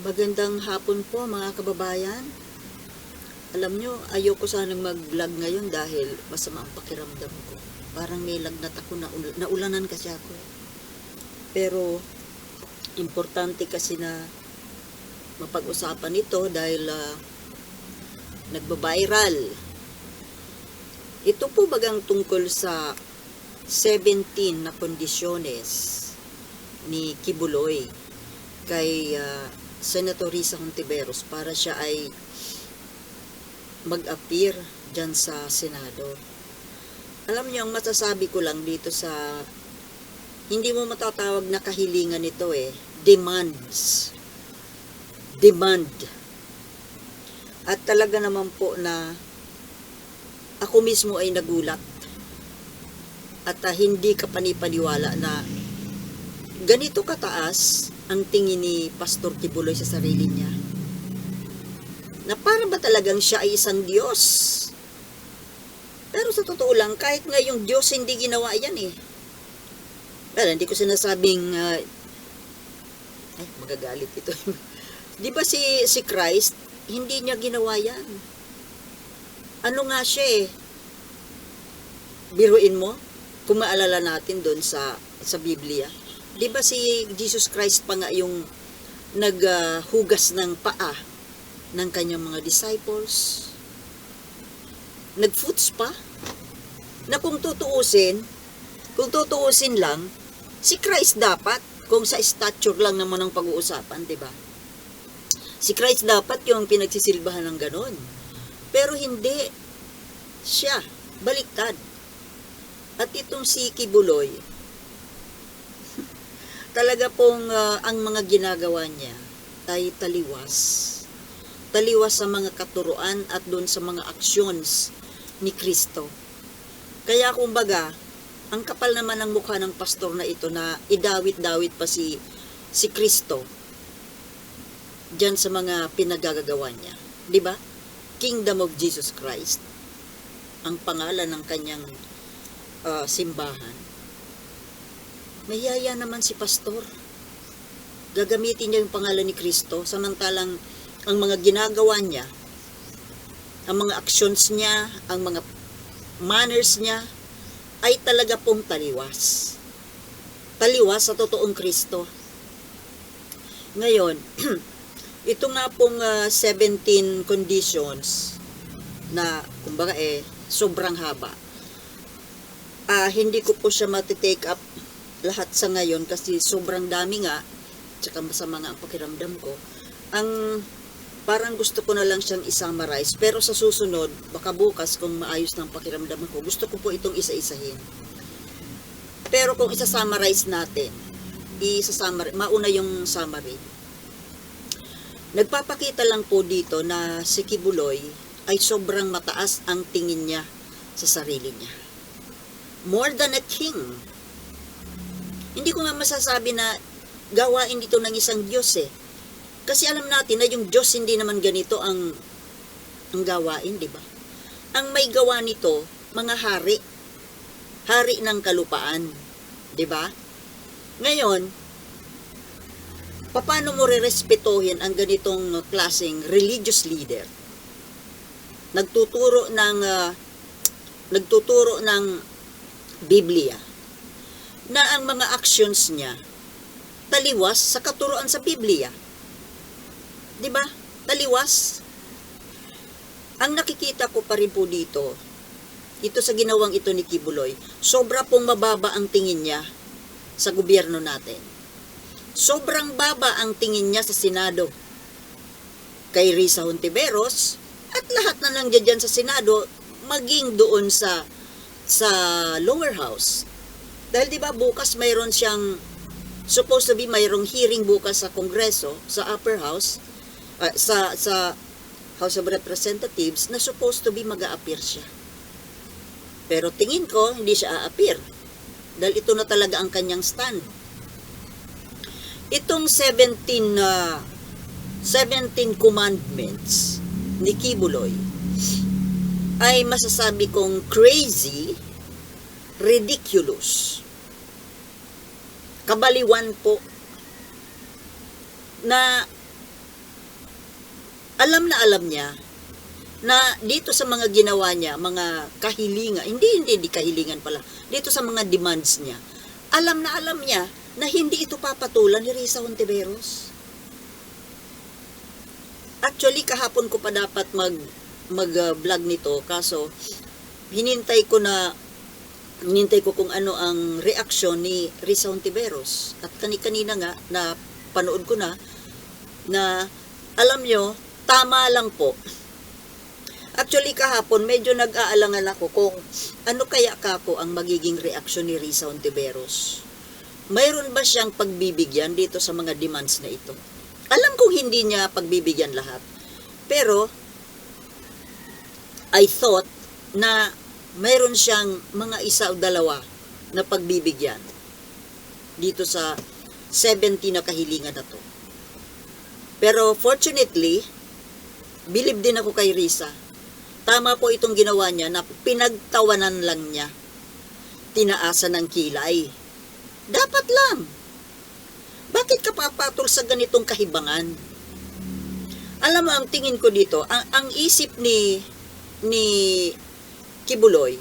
Magandang hapon po mga kababayan. Alam nyo, ayoko sanang mag-vlog ngayon dahil masama ang pakiramdam ko. Parang may lagnat ako, naul- naulanan kasi ako. Pero, importante kasi na mapag-usapan ito dahil ah, nagbabiral. Ito po bagang tungkol sa 17 na kondisyones ni Kibuloy kay ah, Senator Risa Hontiveros para siya ay mag-appear dyan sa Senado. Alam niyo, ang masasabi ko lang dito sa hindi mo matatawag na kahilingan ito eh, demands. Demand. At talaga naman po na ako mismo ay nagulat. At ah, hindi ka panipaniwala na ganito kataas ang tingin ni Pastor Kibuloy sa sarili niya. Na para ba talagang siya ay isang Diyos? Pero sa totoo lang, kahit nga yung Diyos hindi ginawa yan eh. Well, hindi ko sinasabing, ah, ay, magagalit ito. Di ba si, si Christ, hindi niya ginawa yan. Ano nga siya eh? Biruin mo, kung maalala natin doon sa, sa Biblia, Di ba si Jesus Christ pa nga yung naghugas ng paa ng kanyang mga disciples? Nag-foots pa? Na kung tutuusin, kung tutuusin lang, si Christ dapat, kung sa stature lang naman ang pag-uusapan, di ba? Si Christ dapat yung pinagsisilbahan ng ganon. Pero hindi. Siya, baliktad. At itong si Kibuloy, talaga pong ah, ang mga ginagawa niya ay taliwas. Taliwas sa mga katuruan at doon sa mga actions ni Kristo. Kaya kumbaga, ang kapal naman ng mukha ng pastor na ito na idawit-dawit pa si si Kristo diyan sa mga pinagagagawa niya. 'Di ba? Kingdom of Jesus Christ ang pangalan ng kanyang ah, simbahan. Mayaya naman si pastor. Gagamitin niya yung pangalan ni Kristo samantalang ang mga ginagawa niya, ang mga actions niya, ang mga manners niya ay talaga pong taliwas. Taliwas sa totoong Kristo. Ngayon, ito nga pong ah, 17 conditions na kumbaga eh sobrang haba. Ah, hindi ko po siya matitake up lahat sa ngayon kasi sobrang dami nga tsaka masama nga ang pakiramdam ko. Ang parang gusto ko na lang siyang isummarize pero sa susunod baka bukas kung maayos ng pakiramdam ko gusto ko po itong isa-isahin. Pero kung isa-summarize natin isa-summarize mauna yung summary. Nagpapakita lang po dito na si Kibuloy ay sobrang mataas ang tingin niya sa sarili niya. More than a king hindi ko nga masasabi na gawain dito ng isang Diyos eh. Kasi alam natin na yung Diyos hindi naman ganito ang ang gawain, di ba? Ang may gawa nito, mga hari. Hari ng kalupaan, di ba? Ngayon, paano mo rerespetohin ang ganitong klaseng religious leader? Nagtuturo ng ah, nagtuturo ng Biblia na ang mga actions niya taliwas sa katuruan sa Biblia. 'Di ba? Taliwas. Ang nakikita ko pa rin po dito, ito sa ginawang ito ni Kibuloy, sobra pong mababa ang tingin niya sa gobyerno natin. Sobrang baba ang tingin niya sa Senado. Kay Risa Hontiveros at lahat na lang dyan sa Senado maging doon sa sa lower house dahil 'di ba bukas mayroon siyang supposed to be mayroong hearing bukas sa Kongreso, sa upper house, ah, sa sa House of Representatives na supposed to be mag-a-appear siya. Pero tingin ko hindi siya a-appear. Dahil ito na talaga ang kanyang stand. Itong 17 na 17 commandments ni Kibuloy ay masasabi kong crazy, ridiculous, kabaliwan po na alam na alam niya na dito sa mga ginawa niya, mga kahilingan, hindi, hindi, hindi kahilingan pala, dito sa mga demands niya, alam na alam niya na hindi ito papatulan ni Risa Hontiveros. Actually, kahapon ko pa dapat mag mag-vlog nito, kaso hinintay ko na hinintay ko kung ano ang reaksyon ni Risa Hontiveros. At kani-kanina nga, na panood ko na, na alam nyo, tama lang po. Actually, kahapon, medyo nag-aalangan ako kung ano kaya kako ang magiging reaksyon ni Risa Hontiveros. Mayroon ba siyang pagbibigyan dito sa mga demands na ito? Alam kong hindi niya pagbibigyan lahat. Pero, I thought na mayroon siyang mga isa o dalawa na pagbibigyan dito sa 70 na kahilingan na to. Pero fortunately, believe din ako kay Risa. Tama po itong ginawa niya na pinagtawanan lang niya. Tinaasan ng kilay. Dapat lang. Bakit ka papatol sa ganitong kahibangan? Alam mo, ang tingin ko dito, ang, ang isip ni ni Kibuloy,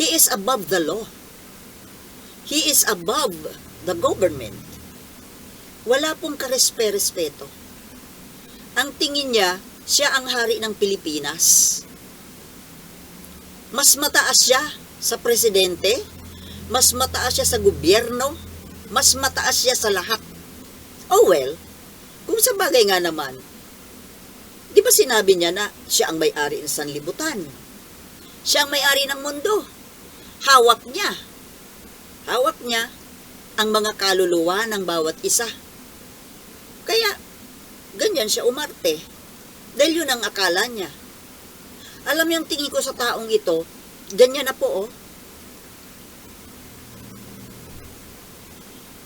he is above the law. He is above the government. Wala pong karespe-respeto. Ang tingin niya, siya ang hari ng Pilipinas. Mas mataas siya sa presidente, mas mataas siya sa gobyerno, mas mataas siya sa lahat. Oh well, kung sa bagay nga naman, di ba sinabi niya na siya ang may-ari ng sanlibutan? Siya may-ari ng mundo. Hawak niya. Hawak niya ang mga kaluluwa ng bawat isa. Kaya, ganyan siya umarte. Dahil yun ang akala niya. Alam yung tingin ko sa taong ito, ganyan na po oh.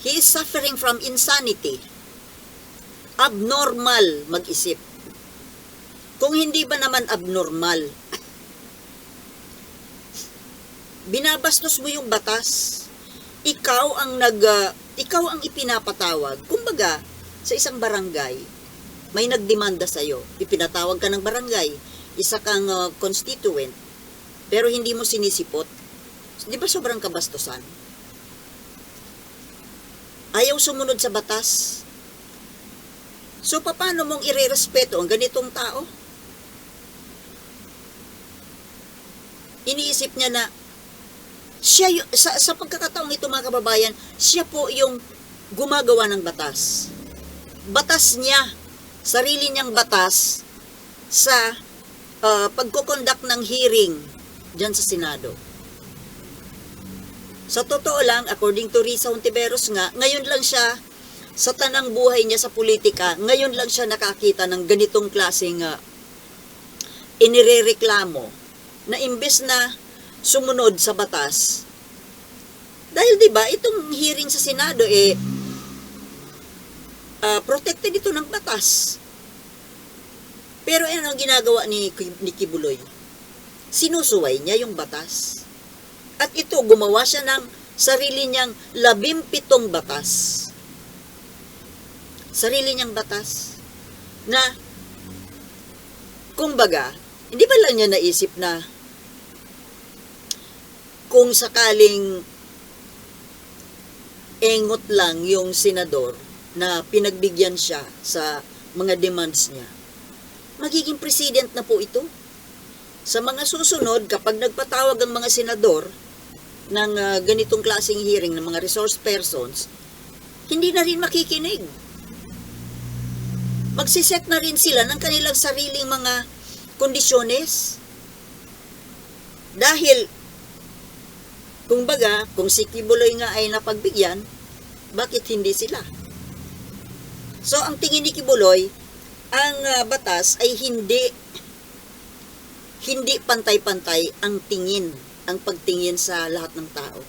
He is suffering from insanity. Abnormal mag-isip. Kung hindi ba naman abnormal, binabastos mo yung batas. Ikaw ang nag uh, ikaw ang ipinapatawag. Kumbaga, sa isang barangay, may nagdemanda sa iyo. Ipinatawag ka ng barangay, isa kang uh, constituent, pero hindi mo sinisipot. Di ba sobrang kabastusan? Ayaw sumunod sa batas. So, paano mong irerespeto ang ganitong tao? Iniisip niya na siya sa, sa pagkakataong ito mga kababayan, siya po yung gumagawa ng batas. Batas niya, sarili niyang batas sa uh, pagkukondak ng hearing dyan sa Senado. Sa totoo lang, according to Risa Hontiveros nga, ngayon lang siya sa tanang buhay niya sa politika, ngayon lang siya nakakita ng ganitong klaseng uh, inirereklamo na imbes na sumunod sa batas. Dahil 'di ba, itong hearing sa Senado eh uh, protected ito ng batas. Pero ano ang ginagawa ni, ni Kibuloy? Sinusuway niya yung batas. At ito, gumawa siya ng sarili niyang labimpitong batas. Sarili niyang batas. Na, kumbaga, hindi ba lang niya naisip na kung sakaling engot lang yung senador na pinagbigyan siya sa mga demands niya, magiging president na po ito. Sa mga susunod, kapag nagpatawag ang mga senador ng uh, ganitong klaseng hearing ng mga resource persons, hindi na rin makikinig. Magsiset na rin sila ng kanilang sariling mga kondisyones. Dahil kung baga, kung si Kibuloy nga ay napagbigyan, bakit hindi sila? So, ang tingin ni Kibuloy, ang uh, batas ay hindi hindi pantay-pantay ang tingin, ang pagtingin sa lahat ng tao.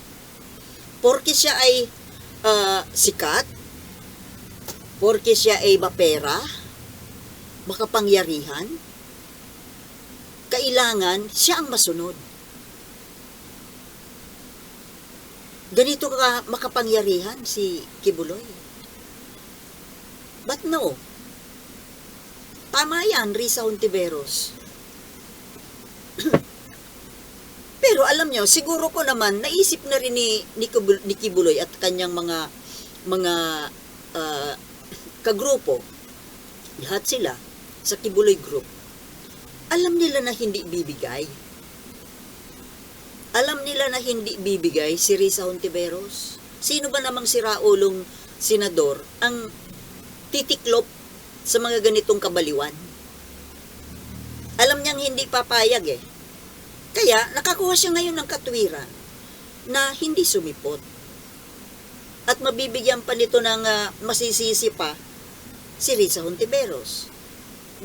Porke siya ay uh, sikat, porke siya ay mapera, makapangyarihan, kailangan siya ang masunod. Ganito ka makapangyarihan si Kibuloy. But no. Tama yan, Risa Hontiveros. Pero alam nyo, siguro ko naman, naisip na rin ni, ni, Kibul- ni Kibuloy at kanyang mga mga ah, kagrupo, lahat sila sa Kibuloy Group, alam nila na hindi bibigay. Alam nila na hindi bibigay si Risa Hontiveros. Sino ba namang si Raulong senador ang titiklop sa mga ganitong kabaliwan? Alam niyang hindi papayag eh. Kaya nakakuha siya ngayon ng katwiran na hindi sumipot. At mabibigyan pa nito ng ah, masisisi pa si Risa Hontiveros.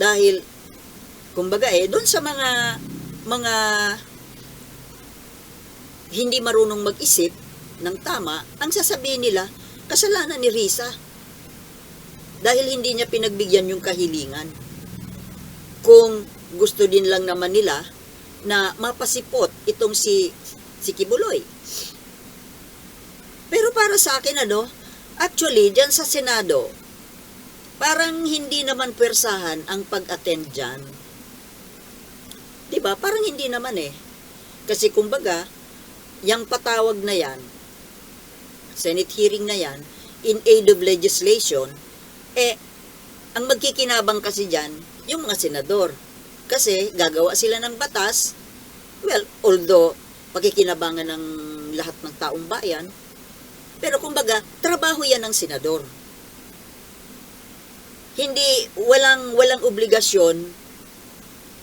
Dahil, kumbaga eh, doon sa mga mga hindi marunong mag-isip ng tama, ang sasabihin nila, kasalanan ni Risa. Dahil hindi niya pinagbigyan yung kahilingan. Kung gusto din lang naman nila na mapasipot itong si si Kibuloy. Pero para sa akin ano, actually diyan sa Senado, parang hindi naman persahan ang pag-attend diyan. 'Di ba? Parang hindi naman eh. Kasi kumbaga, yung patawag na yan, Senate hearing na yan, in aid of legislation, eh, ang magkikinabang kasi dyan, yung mga senador. Kasi gagawa sila ng batas, well, although pagkikinabangan ng lahat ng taong bayan, pero kumbaga, trabaho yan ng senador. Hindi, walang, walang obligasyon,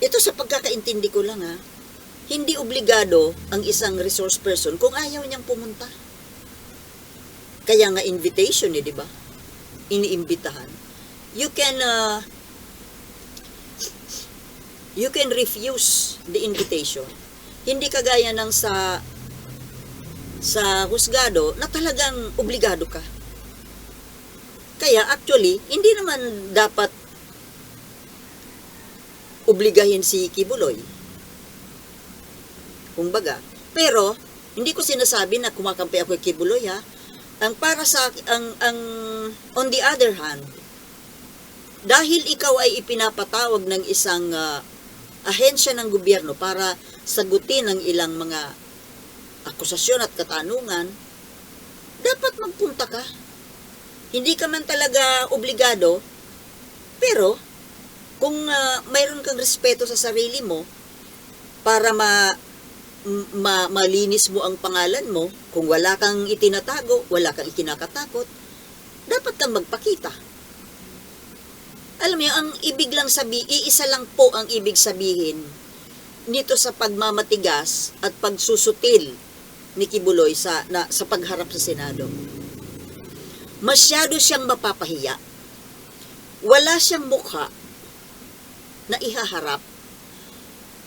ito sa pagkakaintindi ko lang ha, hindi obligado ang isang resource person kung ayaw niyang pumunta. Kaya nga invitation eh, di ba? Iniimbitahan. You can uh, you can refuse the invitation. Hindi kagaya ng sa sa husgado na talagang obligado ka. Kaya actually, hindi naman dapat obligahin si Kibuloy. Kumbaga, pero hindi ko sinasabi na kumakampi ako kay Kibuloy ha. Ang para sa ang ang on the other hand, dahil ikaw ay ipinapatawag ng isang ah, ahensya ng gobyerno para sagutin ang ilang mga akusasyon at katanungan, dapat magpunta ka. Hindi ka man talaga obligado, pero kung ah, mayroon kang respeto sa sarili mo para ma, ma malinis mo ang pangalan mo, kung wala kang itinatago, wala kang ikinakatakot, dapat kang magpakita. Alam mo, ang ibig lang sabi, iisa lang po ang ibig sabihin nito sa pagmamatigas at pagsusutil ni Kibuloy sa, na, sa pagharap sa Senado. Masyado siyang mapapahiya. Wala siyang mukha na ihaharap.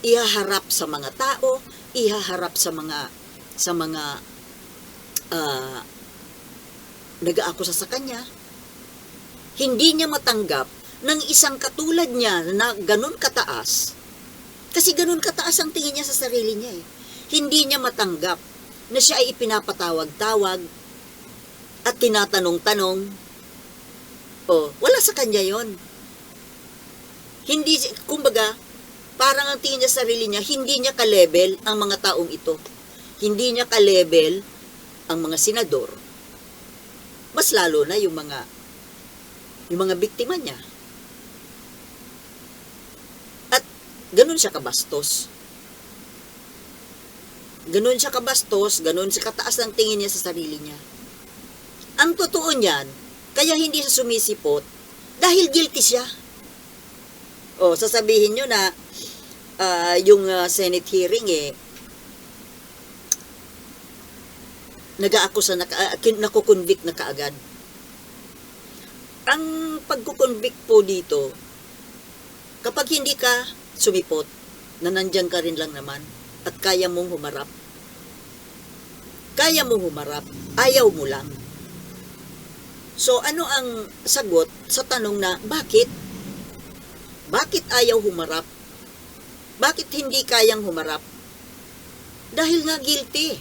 Ihaharap sa mga tao, ihaharap sa mga sa mga uh, nag-aakusa sa kanya. Hindi niya matanggap ng isang katulad niya na ganun kataas. Kasi ganun kataas ang tingin niya sa sarili niya eh. Hindi niya matanggap na siya ay ipinapatawag-tawag at tinatanong-tanong. O, wala sa kanya yon. Hindi, kumbaga, parang ang tingin niya sa sarili niya, hindi niya ka-level ang mga taong ito. Hindi niya ka-level ang mga senador. Mas lalo na yung mga yung mga biktima niya. At ganun siya kabastos. Ganun siya kabastos, ganun siya kataas ng tingin niya sa sarili niya. Ang totoo niyan, kaya hindi siya sumisipot, dahil guilty siya. O, sasabihin nyo na ah, yung ah, Senate hearing eh, nag-aakusa na, uh, nakukonvict na kaagad. Ang pagkukonvict po dito, kapag hindi ka sumipot, na nandyan ka rin lang naman, at kaya mong humarap, kaya mong humarap, ayaw mo lang. So, ano ang sagot sa tanong na, bakit? Bakit ayaw humarap? Bakit hindi kayang humarap? Dahil nga guilty.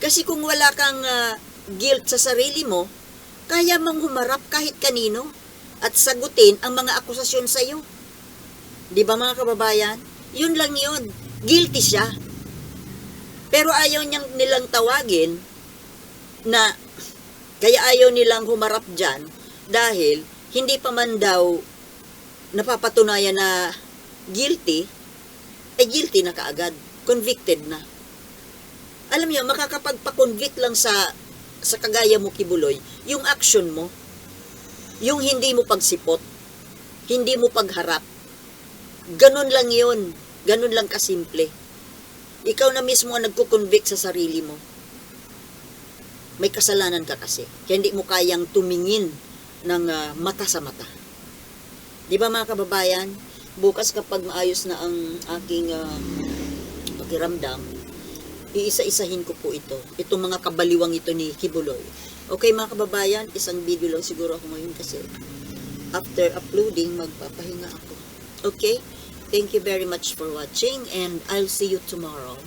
Kasi kung wala kang ah, guilt sa sarili mo, kaya mong humarap kahit kanino at sagutin ang mga akusasyon sa iyo. Di ba mga kababayan? Yun lang yun. Guilty siya. Pero ayaw niyang nilang tawagin na kaya ayaw nilang humarap dyan dahil hindi pa man daw napapatunayan na guilty, ay guilty na kaagad. Convicted na. Alam niyo, makakapagpa-convict lang sa sa kagaya mo kibuloy, yung action mo, yung hindi mo pagsipot, hindi mo pagharap. Ganun lang yun. Ganun lang kasimple. Ikaw na mismo ang nagko-convict sa sarili mo. May kasalanan ka kasi. Kaya hindi mo kayang tumingin ng ah, mata sa mata. Di ba mga kababayan? Bukas kapag maayos na ang aking ah, pakiramdam, iisa-isahin ko po ito. Itong mga kabaliwang ito ni Kibuloy. Okay mga kababayan, isang video lang siguro ako ngayon kasi after uploading, magpapahinga ako. Okay? Thank you very much for watching and I'll see you tomorrow.